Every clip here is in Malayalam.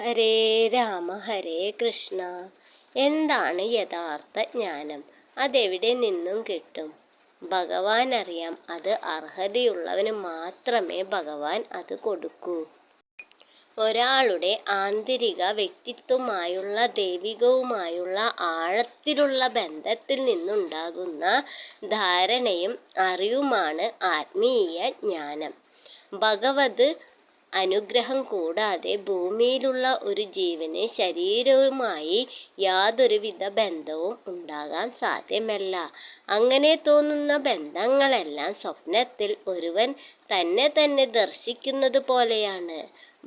ഹരേ രാമ ഹരേ കൃഷ്ണ. എന്താണ് യഥാർത്ഥ ജ്ഞാനം? അതെവിടെ നിന്നും കിട്ടും? ഭഗവാൻ അറിയാം അത് അർഹതയുള്ളവന് മാത്രമേ ഭഗവാൻ അത് കൊടുക്കൂ. ഒരാളുടെ ആന്തരിക വ്യക്തിത്വമായുള്ള ദൈവികവുമായുള്ള ആഴത്തിലുള്ള ബന്ധത്തിൽ നിന്നുണ്ടാകുന്ന ധാരണയും അറിവുമാണ് ആത്മീയ ജ്ഞാനം. ഭഗവത് അനുഗ്രഹം കൂടാതെ ഭൂമിയിലുള്ള ഒരു ജീവന് ശരീരവുമായി യാതൊരുവിധ ബന്ധവും ഉണ്ടാകാൻ സാധ്യമല്ല. അങ്ങനെ തോന്നുന്ന ബന്ധങ്ങളെല്ലാം സ്വപ്നത്തിൽ ഒരുവൻ തന്നെ തന്നെ ദർശിക്കുന്നത് പോലെയാണ്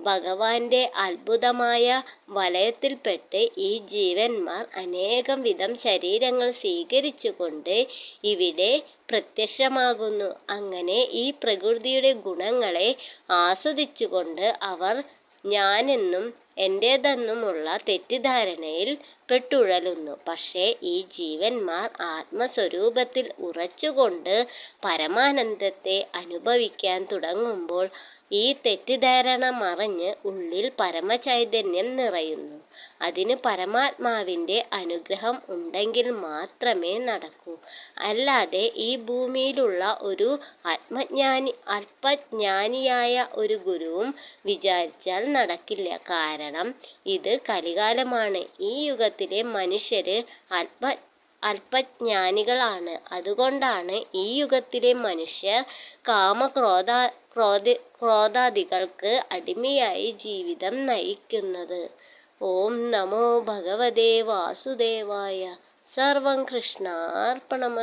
ഭഗവാന്റെ അത്ഭുതമായ വലയത്തിൽപ്പെട്ട് ഈ ജീവന്മാർ അനേകം വിധം ശരീരങ്ങൾ സ്വീകരിച്ചുകൊണ്ട് ഇവിടെ പ്രത്യക്ഷമാകുന്നു. അങ്ങനെ ഈ പ്രകൃതിയുടെ ഗുണങ്ങളെ ആസ്വദിച്ചുകൊണ്ട് അവർ ഞാനെന്നും എന്റേതെന്നുമുള്ള തെറ്റിദ്ധാരണയിൽ പെട്ടുഴലുന്നു. പക്ഷേ ഈ ജീവന്മാർ ആത്മസ്വരൂപത്തിൽ ഉറച്ചുകൊണ്ട് പരമാനന്ദത്തെ അനുഭവിക്കാൻ തുടങ്ങുമ്പോൾ ഈ തെറ്റിദ്ധാരണ മറഞ്ഞ് ഉള്ളിൽ പരമചൈതന്യം നിറയുന്നു. അതിന് പരമാത്മാവിന്റെ അനുഗ്രഹം ഉണ്ടെങ്കിൽ മാത്രമേ നടക്കൂ. അല്ലാതെ ഈ ഭൂമിയിലുള്ള ഒരു ആത്മജ്ഞാനി അല്പജ്ഞാനിയായ ഒരു ഗുരുവും വിചാരിച്ചാൽ നടക്കില്ല. കാരണം ഇത് കലികാലമാണ്. ഈ യുഗത്തിലെ മനുഷ്യര് അല്പ അല്പജ്ഞാനികളാണ്. അതുകൊണ്ടാണ് ഈ യുഗത്തിലെ മനുഷ്യർ കാമക്രോധ ക്രോധ ക്രോധാദികൾക്ക് അടിമയായി ജീവിതം നയിക്കുന്നത്. ഓം നമോ ഭഗവതേ വാസുദേവായ. സർവം കൃഷ്ണാർപ്പണമ